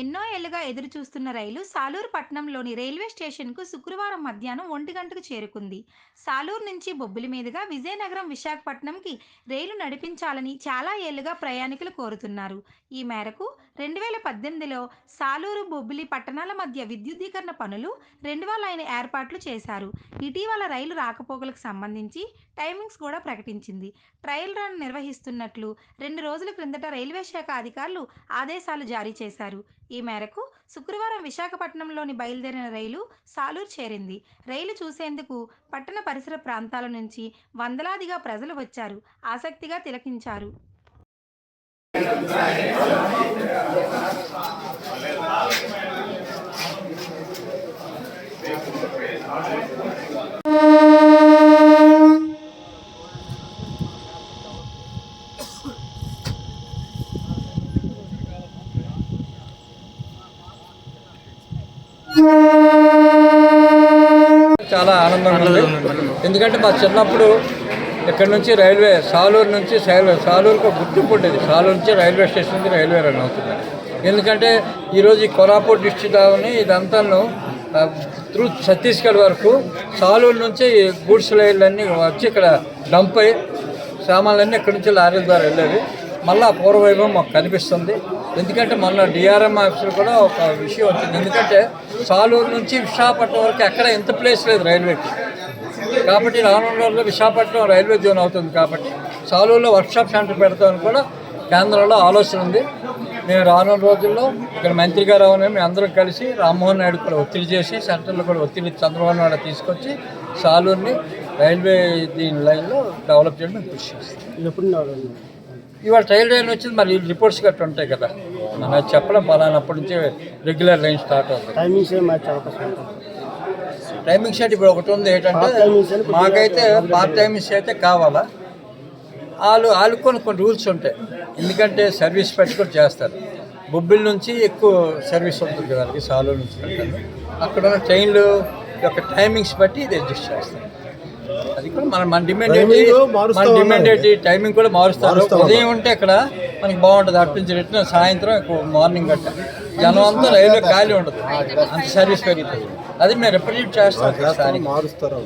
ఎన్నో ఏళ్ళుగా ఎదురు చూస్తున్న రైలు సాలూరు పట్టణంలోని రైల్వే స్టేషన్కు శుక్రవారం మధ్యాహ్నం ఒంటి గంటకు చేరుకుంది. సాలూరు నుంచి బొబ్బిలి మీదుగా విజయనగరం విశాఖపట్నంకి రైలు నడిపించాలని చాలా ఏళ్ళుగా ప్రయాణికులు కోరుతున్నారు. ఈ మేరకు రెండు వేల పద్దెనిమిదిలో సాలూరు బొబ్బిలి పట్టణాల మధ్య విద్యుద్దీకరణ పనులు రెండు వేల ఆయన ఏర్పాట్లు చేశారు. ఇటీవల రైలు రాకపోకలకు సంబంధించి టైమింగ్స్ కూడా ప్రకటించింది. ట్రయల్ రన్ నిర్వహిస్తున్నట్లు రెండు రోజుల క్రిందట రైల్వే శాఖ అధికారులు ఆదేశాలు జారీ చేశారు. ఈ మేరకు శుక్రవారం విశాఖపట్నంలోని బయలుదేరిన రైలు సాలూరు చేరింది. రైలు చూసేందుకు పట్టణ పరిసర ప్రాంతాల నుంచి వందలాదిగా ప్రజలు వచ్చారు. ఆసక్తిగా తిలకించారు. చాలా ఆనందంగా ఉంది. ఎందుకంటే మా చిన్నప్పుడు ఇక్కడ నుంచి రైల్వే సాలూరు నుంచి సాలూరుకు ఒక గుర్తింపు ఉండేది. సాలూరు నుంచి రైల్వే స్టేషన్ నుంచి రైల్వే రన్ అవుతుంది. ఎందుకంటే ఈరోజు ఈ కొరాపూర్ డిస్టిక్ అవని ఇదంతాను త్రూ ఛత్తీస్గఢ్ వరకు సాలూరు నుంచి గూడ్స్ రైళ్ళన్నీ వచ్చి ఇక్కడ డంప్ అయ్యి సామాన్లన్నీ ఇక్కడి నుంచి లారీల ద్వారా వెళ్ళేవి. మళ్ళీ పూర్వవైభవం మాకు కనిపిస్తుంది. ఎందుకంటే మొన్న డిఆర్ఎం ఆఫీసులు కూడా ఒక విషయం వచ్చింది. ఎందుకంటే సాలూరు నుంచి విశాఖపట్నం వరకు ఎక్కడ ఎంత ప్లేస్ లేదు రైల్వేకి. కాబట్టి రానున్న రోజుల్లో విశాఖపట్నం రైల్వే జోన్ అవుతుంది కాబట్టి సాలూరులో వర్క్షాప్ సెంటర్ పెడతామని కూడా కేంద్రంలో ఆలోచన ఉంది. మేము రానున్న రోజుల్లో ఇక్కడ మంత్రి గారు అవును మేము అందరం కలిసి రామ్మోహన్ నాయుడు కూడా ఒత్తిడి చేసి సెంటర్లో కూడా ఒత్తిడి చంద్రబాబు నాయుడు తీసుకొచ్చి సాలూరుని రైల్వే దీని లైన్లో డెవలప్ చేయడం కృషి చేస్తాం. ఇవాళ ట్రయల్ రైన్ వచ్చింది మరి రిపోర్ట్స్ గట్రా ఉంటాయి కదా. మనం చెప్పడం పలానప్పటి నుంచి రెగ్యులర్ లైన్ స్టార్ట్ అవుతుంది టైమింగ్ షెట్ ఇప్పుడు ఒకటి ఉంది ఏంటంటే మాకైతే పార్ట్ టైమింగ్స్ అయితే కావాలా? వాళ్ళు వాళ్ళు కొన్ని కొన్ని రూల్స్ ఉంటాయి. ఎందుకంటే సర్వీస్ పెట్టుకొని చేస్తారు. బొబ్బిల్ నుంచి ఎక్కువ సర్వీస్ ఉంటుంది కదా సాలూరు నుంచి. అక్కడ ఉన్న ట్రైన్లు యొక్క టైమింగ్స్ బట్టి ఇది అడ్జస్ట్ చేస్తారు. అది కూడా మన మన డిమాండ్ ఏంటి? మన డిమాండ్. ఏంటి? టైమింగ్ కూడా మారుస్తారు మారుస్తా ఉదయం ఉంటే ఇక్కడ మనకి బాగుంటుంది. అటు నుంచి రిటర్న్ సాయంత్రం మార్నింగ్ గట్ట. జనం అంతా రైల్వే ఖాళీ ఉండదు. అంత సర్వీస్ పెరుగుతుంది. అది మేము రిప్రజెంట్ చేస్తాం. మారుస్తారు